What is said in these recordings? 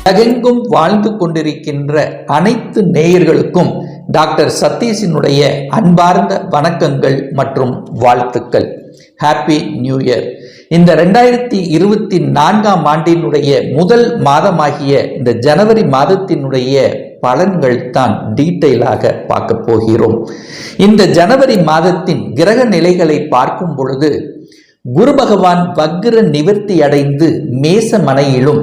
உலகெங்கும் வாழ்ந்து கொண்டிருக்கின்ற அனைத்து நேயர்களுக்கும் டாக்டர் சதீஷினுடைய அன்பார்ந்த வணக்கங்கள் மற்றும் வாழ்த்துக்கள். ஹாப்பி நியூ இயர் இந்த ரெண்டாயிரத்தி இருபத்தி நான்காம் ஆண்டினுடைய முதல் மாதமாகிய இந்த ஜனவரி மாதத்தினுடைய பலன்கள் தான் டீட்டெயிலாக பார்க்க போகிறோம். இந்த ஜனவரி மாதத்தின் கிரக நிலைகளை பார்க்கும் பொழுது குரு பகவான் வக்ர நிவர்த்தி அடைந்து மேச மனையிலும்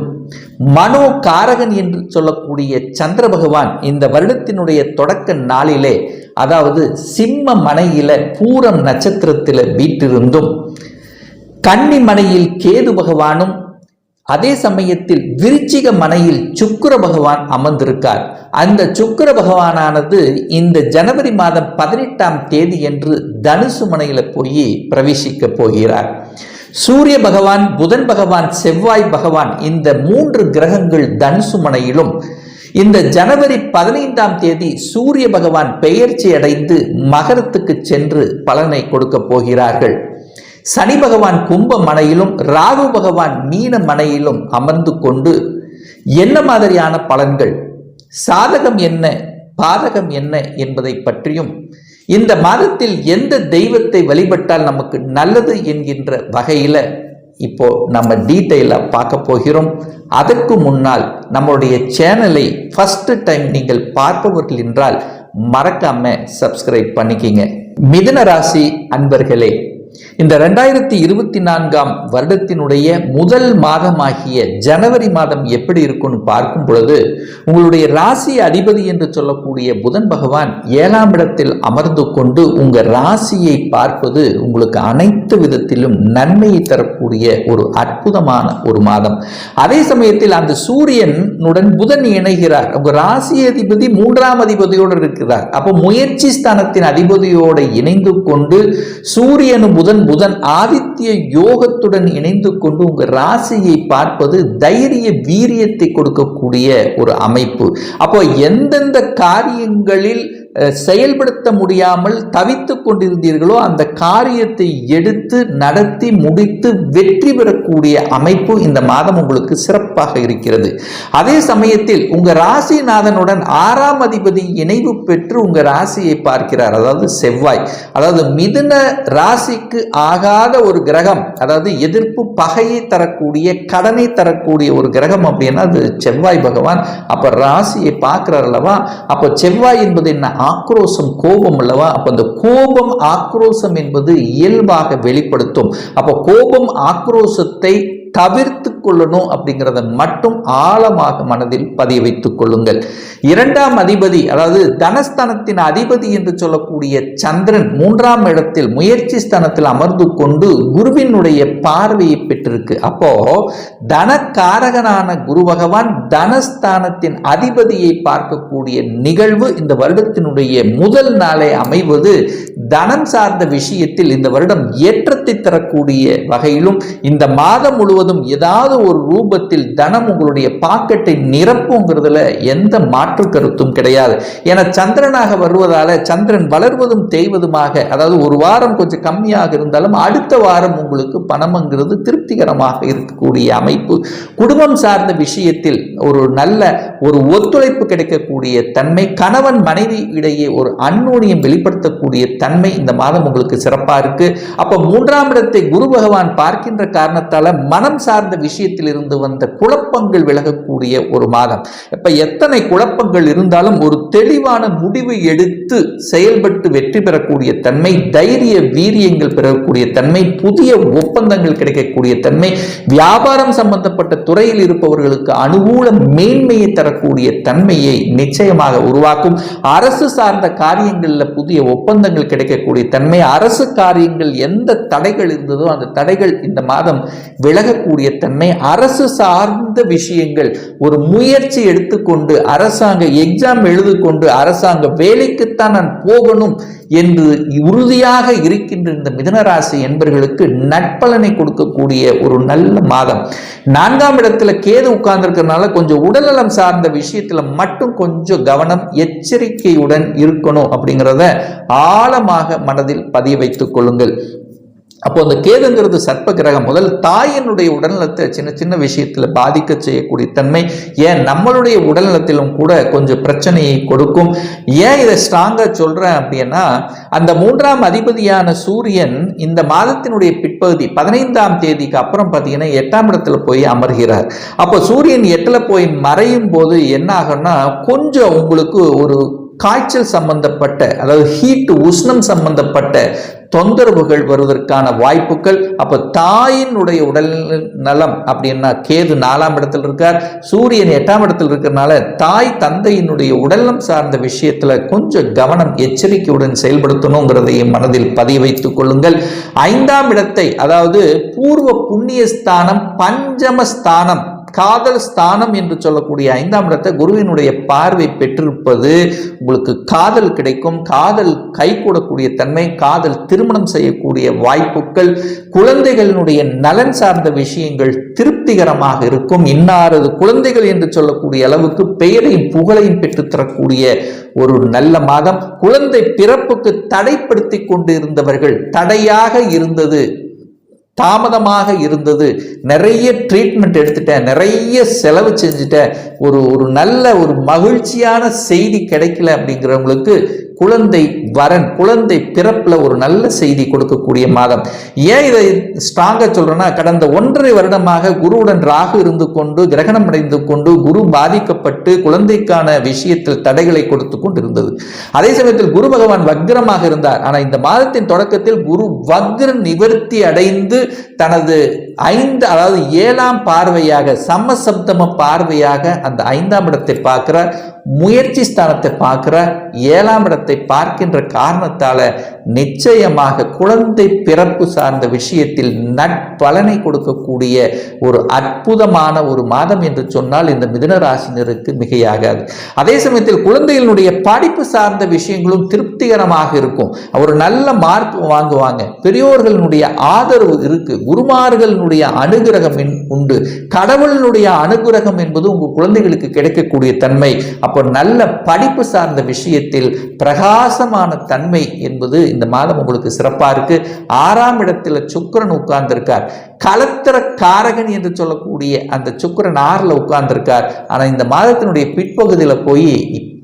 மனோ காரகன் என்று சொல்லக்கூடிய சந்திர பகவான் இந்த வருடத்தினுடைய தொடக்க நாளிலே அதாவது சிம்ம மனையில பூரம் நட்சத்திரத்தில் வீட்டிருந்தும் கன்னி மனையில் கேது பகவானும் அதே சமயத்தில் விருச்சிக மனையில் சுக்கிர பகவான் அமர்ந்திருக்கார். அந்த சுக்கிர பகவானானது இந்த ஜனவரி மாதம் பதினெட்டாம் தேதி என்று தனுசு மனையில போய் பிரவேசிக்க போகிறார். சூரிய பகவான் புதன் பகவான் செவ்வாய் பகவான் இந்த மூன்று கிரகங்கள் தனுசுமனையிலும் இந்த ஜனவரி பதினைந்தாம் தேதி சூரிய பகவான் பெயர்ச்சி அடைந்து மகரத்துக்கு சென்று பலனை கொடுக்க போகிறார்கள். சனி பகவான் கும்ப மனையிலும் ராகு பகவான் மீன மனையிலும் அமர்ந்து கொண்டு என்ன மாதிரியான பலன்கள்? சாதகம் என்ன? பாதகம் என்ன என்பதை பற்றியும் இந்த மாதத்தில் எந்த தெய்வத்தை வழிபட்டால் நமக்கு நல்லது என்கின்ற வகையில் இப்போ நம்ம டீட்டெயிலாக பார்க்க போகிறோம். அதற்கு முன்னால் நம்மளுடைய சேனலை ஃபஸ்ட்டு டைம் நீங்கள் பார்ப்பவர்கள் என்றால் மறக்காம சப்ஸ்கிரைப் பண்ணிக்கிங்க. மிதுன ராசி அன்பர்களே இந்த ரெண்டாயிரத்தி இருபத்தி நான்காம் வருடத்தினுடைய முதல் மாதமாகிய ஜனவரி மாதம் எப்படி இருக்கும்னு பார்க்கும் பொழுது உங்களுடைய ராசி அதிபதி என்று சொல்லக்கூடிய புதன் பகவான் ஏழாம் இடத்தில் அமர்ந்து கொண்டு உங்க ராசியை பார்ப்பது உங்களுக்கு அனைத்து விதத்திலும் நன்மையை தரக்கூடிய ஒரு அற்புதமான ஒரு மாதம். அதே சமயத்தில் அந்த சூரியனுடன் புதன் இணைகிறார். உங்க ராசி அதிபதி மூன்றாம் அதிபதியோடு இருக்கிறார். அப்போ முயற்சி ஸ்தானத்தின் அதிபதியோடு இணைந்து கொண்டு சூரியனும் புதன் புதன் ஆதித்ய யோகத்துடன் இணைந்து கொண்டு உங்க ராசியை பார்ப்பது தைரிய வீரியத்தை கொடுக்கக்கூடிய ஒரு அமைப்பு. அப்போ எந்தெந்த காரியங்களில் செயல்படுத்த முடியாமல் தவித்து கொண்டிருந்தீர்களோ அந்த காரியத்தை எடுத்து நடத்தி முடித்து வெற்றி பெறக்கூடிய அமைப்பு இந்த மாதம் உங்களுக்கு சிறப்பாக இருக்கிறது. அதே சமயத்தில் உங்க ராசிநாதனுடன் ஆறாம் அதிபதி இணைவு பெற்று உங்க ராசியை பார்க்கிறார். அதாவது செவ்வாய். அதாவது மிதுன ராசிக்கு ஆகாத ஒரு கிரகம் அதாவது எதிர்ப்பு பகையை தரக்கூடிய கடனை தரக்கூடிய ஒரு கிரகம் அப்படின்னா அது செவ்வாய் பகவான். அப்ப ராசியை பார்க்கிறார் அல்லவா? அப்ப செவ்வாய் என்பது என்ன? ஆக்ரோசம் கோபம் அல்லவா? அப்ப அந்த கோபம் ஆக்ரோசம் என்பது இயல்பாக வெளிப்படுத்தும். அப்ப கோபம் ஆக்ரோசத்தை தவிர்த்து கொள்ளணும் அப்படிங்கிறத மட்டும் ஆழமாக மனதில் பதிய வைத்துக் கொள்ளுங்கள். இரண்டாம் அதிபதி அதாவது தனஸ்தானத்தின் அதிபதி என்று சொல்லக்கூடிய சந்திரன் மூன்றாம் இடத்தில் முயற்சி ஸ்தானத்தில் அமர்ந்து கொண்டு குருவினுடைய பார்வையை பெற்றிருக்கு. அப்போ தனக்காரகனான குரு பகவான் தனஸ்தானத்தின் அதிபதியை பார்க்கக்கூடிய நிகழ்வு இந்த வருடத்தினுடைய முதல் நாளை அமைவது தனம் சார்ந்த விஷயத்தில் இந்த வருடம் ஏற்றத்தை தரக்கூடிய வகையிலும் இந்த மாதம் முழுவதும் ஏதாவது ஒரு ரூபத்தில் தனம் உங்களுடைய பாக்கெட்டை நிரப்புங்கிறதுல எந்த மாற்று கருத்தும் கிடையாது. என சந்திரனாக வருவதால சந்திரன் வளர்வதும் தேய்வதுமாக அதாவது ஒரு வாரம் கொஞ்சம் கம்மியாக இருந்தாலும் அடுத்த வாரம் உங்களுக்கு பணம்ங்கிறது திருப்திகரமாக இருக்கக்கூடிய அமைப்பு. குடும்பம் சார்ந்த விஷயத்தில் ஒரு நல்ல ஒரு ஒத்துழைப்பு கிடைக்கக்கூடிய தன்மை கணவன் மனைவி இடையே ஒரு அந்நோனியம் வெளிப்படுத்தக்கூடிய தன்மை இந்த மாதம் உங்களுக்கு சிறப்பா இருக்கு. அப்ப மூன்றாம் இடத்தை குரு பகவான் பார்க்கின்ற காரணத்தால் மனம் சார்ந்த விஷயத்தில் இருந்து வந்த குழப்பங்கள் விலகக்கூடிய ஒரு மாதம். இப்போ எத்தனை குழப்பங்கள் இருந்தாலும் ஒரு தெளிவான முடிவு எடுத்து செயல்பட்டு வெற்றி பெறக்கூடிய தன்மை தைரிய வீரியங்கள் பெறக்கூடிய தன்மை புதிய ஒப்பந்தங்கள் கிடைக்கக்கூடிய தன்மை வியாபாரம் சம்பந்தப்பட்ட துறையில் இருப்பவர்களுக்கு அனுகூல மேன்மையை தரக்கூடிய தன்மையை நிச்சயமாக உருவாக்கும். அரசு சார்ந்த காரியங்களில் புதிய ஒப்பந்தங்கள் கிடைக்கக்கூடிய தன்மை அரசு காரியங்கள் எந்த தடைகள் இருந்ததோ அந்த தடைகள் இந்த மாதம் விலகக்கூடிய தன்மை அரசு சார்ந்த விஷயங்கள். ஒரு முயற்சி எடுத்துக்கொண்டு அரசாங்க எக்ஸாம் எழுது கொண்டு அரசாங்க வேலைக்குத்தான் நான் போகணும். என்று உறுதியாக இருக்கின்ற இந்த மிதனராசி என்பர்களுக்கு நட்பலனை கொடுக்கக்கூடிய ஒரு நல்ல மாதம். நான்காம் இடத்துல கேது உட்கார்ந்துருக்கிறதுனால கொஞ்சம் உடல்நலம் சார்ந்த விஷயத்துல மட்டும் கொஞ்சம் கவனம் எச்சரிக்கையுடன் இருக்கணும் அப்படிங்கிறத ஆழமாக மனதில் பதிய வைத்துக் கொள்ளுங்கள். அப்போ அந்த கேதுங்கிறது சர்ப்ப கிரகம் முதல் தாயினுடைய உடல்நலத்தை சின்ன சின்ன விஷயத்தில் பாதிக்க செய்யக்கூடிய தன்மை ஏன் நம்மளுடைய உடல்நலத்திலும் கூட கொஞ்சம் பிரச்சனையை கொடுக்கும். ஏன் இதை ஸ்ட்ராங்காக சொல்கிறேன் அப்படின்னா அந்த மூன்றாம் அதிபதியான சூரியன் இந்த மாதத்தினுடைய பிற்பகுதி பதினைந்தாம் தேதிக்கு அப்புறம் பார்த்தீங்கன்னா எட்டாம் இடத்துல போய் அமர்கிறார். அப்போ சூரியன் எட்டில் போய் மறையும் போது என்ன ஆகும்னா கொஞ்சம் உங்களுக்கு ஒரு காய்ச்சல் சம்பந்தப்பட்ட அதாவது ஹீட் உஷ்ணம் சம்பந்தப்பட்ட தொந்தரவுகள் வருவதற்கான வாய்ப்புகள். அப்போ தாயினுடைய உடல் நலம் அப்படின்னா கேது நாலாம் இடத்தில் இருக்கார் சூரியன் எட்டாம் இடத்தில் இருக்கிறனால தாய் தந்தையினுடைய உடல்நலம் சார்ந்த விஷயத்துல கொஞ்சம் கவனம் எச்சரிக்கையுடன் செயல்படுத்தணுங்கிறதையும் மனதில் பதிய வைத்துக் கொள்ளுங்கள். ஐந்தாம் இடத்தை அதாவது பூர்வ புண்ணிய ஸ்தானம் பஞ்சமஸ்தானம் காதல் ஸ்தானம் என்று சொல்லக்கூடிய ஐந்தாம் இடத்தை குருவினுடைய பார்வை பெற்றிருப்பது உங்களுக்கு காதல் கிடைக்கும். காதல் கைகூடக்கூடிய தன்மை காதல் திருமணம் செய்யக்கூடிய வாய்ப்புகள் குழந்தைகளினுடைய நலன் சார்ந்த விஷயங்கள் திருப்திகரமாக இருக்கும். இன்னாரது குழந்தைகள் என்று சொல்லக்கூடிய அளவுக்கு பெயரையும் புகழையும் பெற்றுத்தரக்கூடிய ஒரு நல்ல மாதம். குழந்தை பிறப்புக்கு தடைப்படுத்தி கொண்டு இருந்தவர்கள் தடையாக இருந்தது. தாமதமாக இருந்தது. நிறைய ட்ரீட்மெண்ட் எடுத்துட்டேன். நிறைய செலவு செஞ்சுட்டேன். ஒரு ஒரு நல்ல ஒரு மகிழ்ச்சியான செய்தி கிடைக்கல அப்படிங்கிறவங்களுக்கு குழந்தை வரன் குழந்தை பிறப்பில் ஒரு நல்ல செய்தி கொடுக்கக்கூடிய மாதம். ஏன் இதை ஸ்ட்ராங்காக சொல்கிறேன்னா கடந்த ஒன்றரை வருடமாக குருவுடன் ராகு இருந்து கொண்டு கிரகணம் அடைந்து கொண்டு குரு பாதிக்கப்பட்டு குழந்தைக்கான விஷயத்தில் தடைகளை கொடுத்து கொண்டு இருந்தது அதே சமயத்தில் குரு பகவான் வக்ரமாக இருந்தார். ஆனால் இந்த மாதத்தின் தொடக்கத்தில் குரு வக்ர நிவர்த்தி அடைந்து தனது ஐந்து அதாவது ஏழாம் பார்வையாக சமசப்தம பார்வையாக அந்த ஐந்தாம் இடத்தை பார்க்கிறார். முயற்சி ஸ்தானத்தை பார்க்குற ஏழாம் இடத்தை பார்க்கின்ற காரணத்தால நிச்சயமாக குழந்தை பிறப்பு சார்ந்த விஷயத்தில் நட்பலனை கொடுக்கக்கூடிய ஒரு அற்புதமான ஒரு மாதம் என்று சொன்னால் இந்த மிதனராசினருக்கு மிகையாகாது. அதே சமயத்தில் குழந்தைகளுடைய படிப்பு சார்ந்த விஷயங்களும் திருப்திகரமாக இருக்கும். ஒரு நல்ல மார்க் வாங்குவாங்க. பெரியோர்களுடைய ஆதரவு இருக்கு. குருமார்களுடைய அனுகிரகம் உண்டு. கடவுளினுடைய அனுகிரகம் என்பது உங்கள் குழந்தைகளுக்கு கிடைக்கக்கூடிய தன்மை. அப்போ நல்ல படிப்பு சார்ந்த விஷயத்தில் பிரகாசமான தன்மை என்பது இந்த மாதம் உங்களுக்கு சிறப்பாக இருக்கு. ஆறாம் இடத்துல சுக்கரன் உட்கார்ந்திருக்கார். கலத்திர காரகன் என்று சொல்லக்கூடிய அந்த சுக்கரன் ஆறில் உட்கார்ந்திருக்கார். ஆனால் இந்த மாதத்தினுடைய பிற்பகுதியில் போய்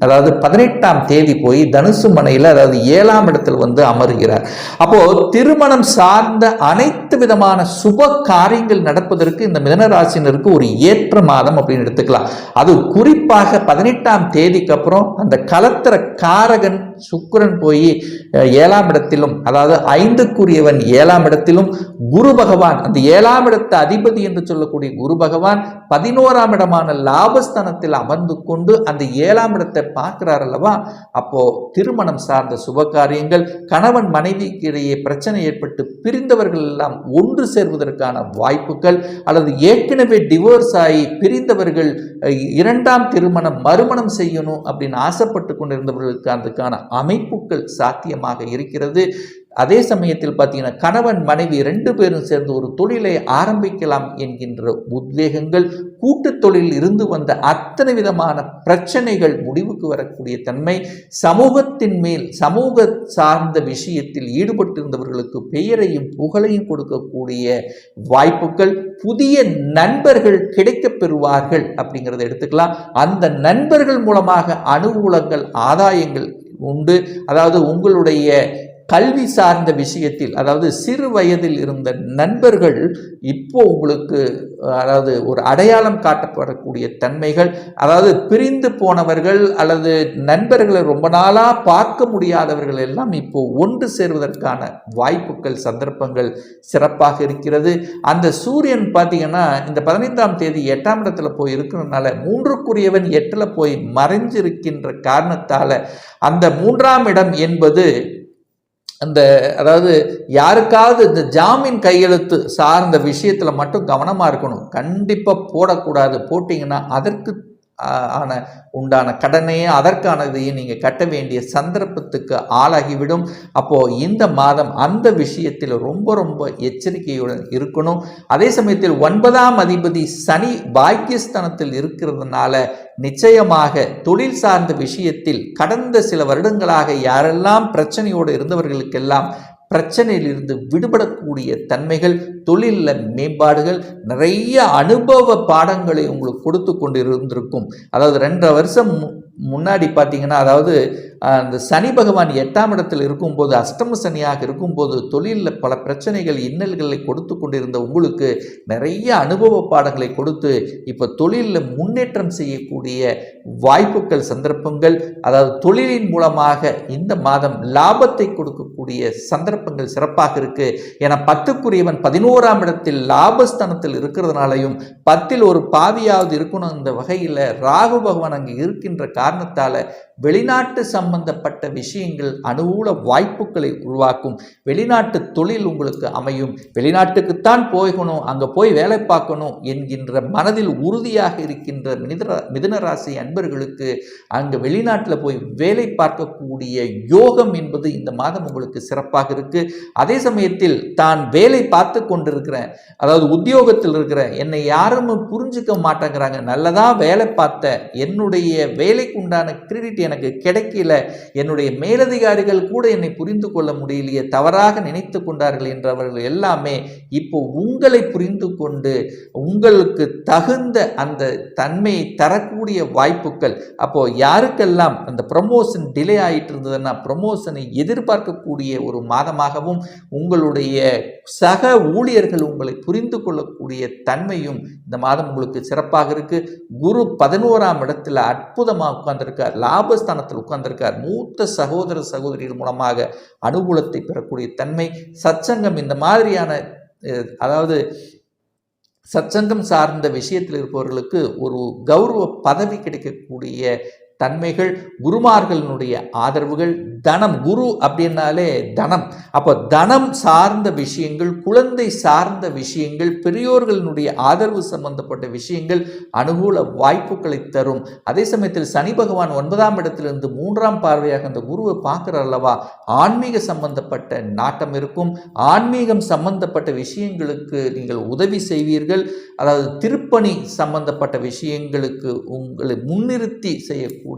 அதாவது பதினெட்டாம் தேதி போய் தனுசு மனையில் அதாவது ஏழாம் இடத்தில் வந்து அமருகிறார். அப்போ திருமணம் சார்ந்த அனைத்து விதமான சுப காரியங்கள் நடப்பதற்கு இந்த மிதனராசினருக்கு ஒரு ஏற்ற மாதம் அப்படின்னு எடுத்துக்கலாம். அது குறிப்பாக பதினெட்டாம் தேதிக்கு அப்புறம் அந்த கலத்திர காரகன் சுக்கரன் போய் ஏழாம் இடத்திலும் அதாவது ஐந்துக்குரியவன் ஏழாம் இடத்திலும் குரு பகவான் அந்த ஏழாம் இடத்து அதிபதி என்று சொல்லக்கூடிய குரு பகவான் பதினோராம் இடமான லாபஸ்தானத்தில் அமர்ந்து கொண்டு அந்த ஏழாம் இடத்தை பார்க்கிறார் அல்லவா? அப்போ திருமணம் சார்ந்த சுப காரியங்கள் கணவன் மனைவிக்கு இடையே பிரச்சனை ஏற்பட்டு பிரிந்தவர்கள் எல்லாம் ஒன்று சேர்வதற்கான வாய்ப்புகள் அல்லது ஏற்கனவே டிவோர்ஸ் ஆகி பிரிந்தவர்கள் இரண்டாம் திருமணம் மறுமணம் செய்யணும் அப்படின்னு ஆசைப்பட்டு கொண்டிருந்தவர்களுக்கு அதுக்கான அமைப்புகள் சாத்தியமாக இருக்கிறது. அதே சமயத்தில் பார்த்தீங்கன்னா கணவன் மனைவி ரெண்டு பேரும் சேர்ந்து ஒரு தொழிலை ஆரம்பிக்கலாம் என்கின்ற உத்வேகங்கள் கூட்டு தொழில் இருந்து வந்த அத்தனை விதமான பிரச்சனைகள் முடிவுக்கு வரக்கூடிய தன்மை சமூகத்தின் மேல் சமூக சார்ந்த விஷயத்தில் ஈடுபட்டிருந்தவர்களுக்கு பெயரையும் புகழையும் கொடுக்கக்கூடிய வாய்ப்புகள் புதிய நண்பர்கள் கிடைக்கப் பெறுவார்கள் அப்படிங்கிறத எடுத்துக்கலாம். அந்த நண்பர்கள் மூலமாக அனுகூலங்கள் ஆதாயங்கள் உண்டு. அதாவது உங்களுடைய கல்வி சார்ந்த விஷயத்தில் அதாவது சிறு வயதில் இருந்த நண்பர்கள் இப்போ உங்களுக்கு அதாவது ஒரு அடையாளம் காட்டப்படக்கூடிய தன்மைகள் அதாவது பிரிந்து போனவர்கள் அல்லது நண்பர்களை ரொம்ப நாளாக பார்க்க முடியாதவர்கள் எல்லாம் இப்போ ஒன்று சேர்வதற்கான வாய்ப்புகள் சந்தர்ப்பங்கள் சிறப்பாக இருக்கிறது. அந்த சூரியன் பார்த்தீங்கன்னா இந்த பதினைந்தாம் தேதி எட்டாம் இடத்துல போய் இருக்கிறதுனால மூன்றுக்குரியவன் எட்டில் போய் மறைஞ்சிருக்கின்ற காரணத்தால் அந்த மூன்றாம் இடம் என்பது அந்த அதாவது யாருக்காவது இந்த ஜாமீன் கையெழுத்து சார்ந்த விஷயத்தில் மட்டும் கவனமாக இருக்கணும். கண்டிப்பாக போடக்கூடாது. போட்டிங்கன்னா அதற்கு ஆன உண்டான கடனையே அதற்கானதையும் நீங்கள் கட்ட வேண்டிய சந்தர்ப்பத்துக்கு ஆளாகிவிடும். அப்போது இந்த மாதம் அந்த விஷயத்தில் ரொம்ப ரொம்ப எச்சரிக்கையுடன் இருக்கணும். அதே சமயத்தில் ஒன்பதாம் அதிபதி சனி பாக்கியஸ்தானத்தில் இருக்கிறதுனால நிச்சயமாக தொழில் சார்ந்த விஷயத்தில் கடந்த சில வருடங்களாக யாரெல்லாம் பிரச்சனையோடு இருந்தவர்களுக்கெல்லாம் பிரச்சனையிலிருந்து விடுபடக்கூடிய தன்மைகள் தொழிலில் மேம்பாடுகள் நிறைய அனுபவ பாடங்களை உங்களுக்கு கொடுத்து கொண்டு இருந்திருக்கும் அதாவது ரெண்டரை வருஷம் மு- முன்னாடி பார்த்தீங்கன்னா அதாவது அந்த சனி பகவான் எட்டாம் இடத்தில் இருக்கும்போது அஷ்டம சனியாக இருக்கும்போது தொழிலில் பல பிரச்சனைகள் இன்னல்களை கொடுத்து கொண்டிருந்த உங்களுக்கு நிறைய அனுபவ பாடங்களை கொடுத்து இப்போ தொழிலில் முன்னேற்றம் செய்யக்கூடிய வாய்ப்புகள் சந்தர்ப்பங்கள் அதாவது தொழிலின் மூலமாக இந்த மாதம் லாபத்தை கொடுக்கக்கூடிய சந்தர்ப்பங்கள் சிறப்பாக இருக்குது என பத்துக்குரியவன் பதினோராம் இடத்தில் லாபஸ்தானத்தில் இருக்கிறதுனாலையும் பத்தில் ஒரு பாவியாவது இருக்கணும் இந்த வகையில் ராகு பகவான் அங்கே இருக்கின்ற காரணத்தால் வெளிநாட்டு சம்பந்தப்பட்ட விஷயங்கள் அனுகூல வாய்ப்புகளை உருவாக்கும். வெளிநாட்டு தொழில் உங்களுக்கு அமையும். வெளிநாட்டுக்குத்தான் போகணும் அங்கே போய் வேலை பார்க்கணும் என்கின்ற மனதில் உறுதியாக இருக்கின்ற மிதர மிதனராசி அன்பர்களுக்கு அங்கே வெளிநாட்டில் போய் வேலை பார்க்கக்கூடிய யோகம் என்பது இந்த மாதம் உங்களுக்கு சிறப்பாக இருக்குது அதே சமயத்தில் தான் வேலை பார்த்து கொண்டிருக்கிறேன். அதாவது உத்தியோகத்தில் இருக்கிற என்னை யாரும் புரிஞ்சுக்க மாட்டேங்கிறாங்க. நல்லதாக வேலை பார்த்த என்னுடைய வேலைக்கு உண்டான கிரெடிட் எனக்கு கிடைக்கல. என்னுடைய மேலதிகாரிகள் கூட என்னை புரிந்து கொள்ள முடியலையே தவறாக நினைத்து கொண்டார்கள் என்றவர்கள் எல்லாமே இப்போ உங்களை புரிந்து கொண்டு உங்களுக்கு தகுந்த அந்த தன்மையை தரக்கூடிய வாய்ப்புகள் அப்போ யாருக்கெல்லாம் அந்த ப்ரமோஷன் டிலே ஆகிட்டு இருந்ததுன்னா ப்ரமோஷனை எதிர்பார்க்கக்கூடிய ஒரு மாதமாகவும் உங்களுடைய சக ஊழியர்கள் உங்களை புரிந்து கொள்ளக்கூடிய தன்மையும் இந்த மாதம் உங்களுக்கு சிறப்பாக இருக்கு. குரு பதினோராம் இடத்துல அற்புதமாக உட்கார்ந்திருக்கார் லாபஸ்தானத்தில் உட்கார்ந்திருக்கார். மூத்த சகோதர சகோதரிகள் மூலமாக அனுகூலத்தை பெறக்கூடிய தன்மை சச்சங்கம் இந்த மாதிரியான அதாவது சச்சங்கம் சார்ந்த விஷயத்தில் இருப்பவர்களுக்கு ஒரு கௌரவ பதவி கிடைக்கக்கூடிய தன்மைகள் குருமார்களினுடைய ஆதரவுகள் தனம் குரு அப்படின்னாலே தனம். அப்போ தனம் சார்ந்த விஷயங்கள் குழந்தை சார்ந்த விஷயங்கள் பெரியோர்களினுடைய ஆதரவு சம்பந்தப்பட்ட விஷயங்கள் அனுகூல வாய்ப்புகளை தரும். அதே சமயத்தில் சனி பகவான் ஒன்பதாம் இடத்திலிருந்து மூன்றாம் பார்வையாக அந்த குருவை பார்க்குற அல்லவா? ஆன்மீக சம்பந்தப்பட்ட நாட்டம் இருக்கும். ஆன்மீகம் சம்பந்தப்பட்ட விஷயங்களுக்கு நீங்கள் உதவி செய்வீர்கள். அதாவது திருப்பணி சம்பந்தப்பட்ட விஷயங்களுக்கு உங்களை முன்னிறுத்தி செய்யக்கூடிய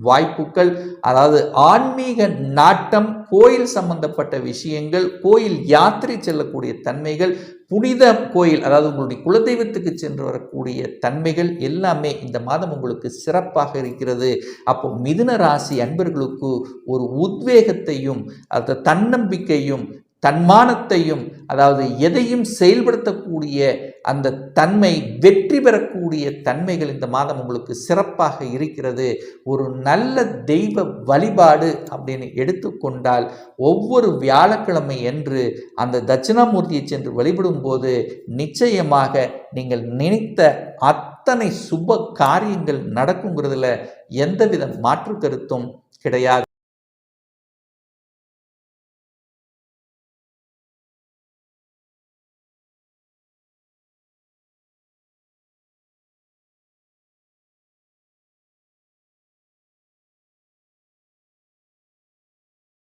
வாய்ப்புகள் அதாவது ஆன்மீக நாட்டம் கோயில் சம்பந்தப்பட்ட விஷயங்கள் கோயில் யாத்திரை செல்லக்கூடிய தன்மைகள் புனித கோயில் அதாவது உங்களுடைய குலதெய்வத்துக்கு சென்று வரக்கூடிய தன்மைகள் எல்லாமே இந்த மாதம் உங்களுக்கு சிறப்பாக இருக்கிறது. அப்போ மிதுன ராசி அன்பர்களுக்கு ஒரு உத்வேகத்தையும் அந்த தன்னம்பிக்கையும் தன்மானத்தையும் அதாவது எதையும் செயல்படுத்தக்கூடிய அந்த தன்மை வெற்றி பெறக்கூடிய தன்மைகள் இந்த மாதம் உங்களுக்கு சிறப்பாக இருக்கிறது. ஒரு நல்ல தெய்வ வழிபாடு அப்படின்னு எடுத்துக்கொண்டால் ஒவ்வொரு வியாழக்கிழமை என்று அந்த தட்சிணாமூர்த்தியை சென்று வழிபடும் போது நிச்சயமாக நீங்கள் நினைத்த அத்தனை சுப காரியங்கள் நடக்குங்கிறதுல எந்தவித மாற்று கருத்தும் கிடையாது.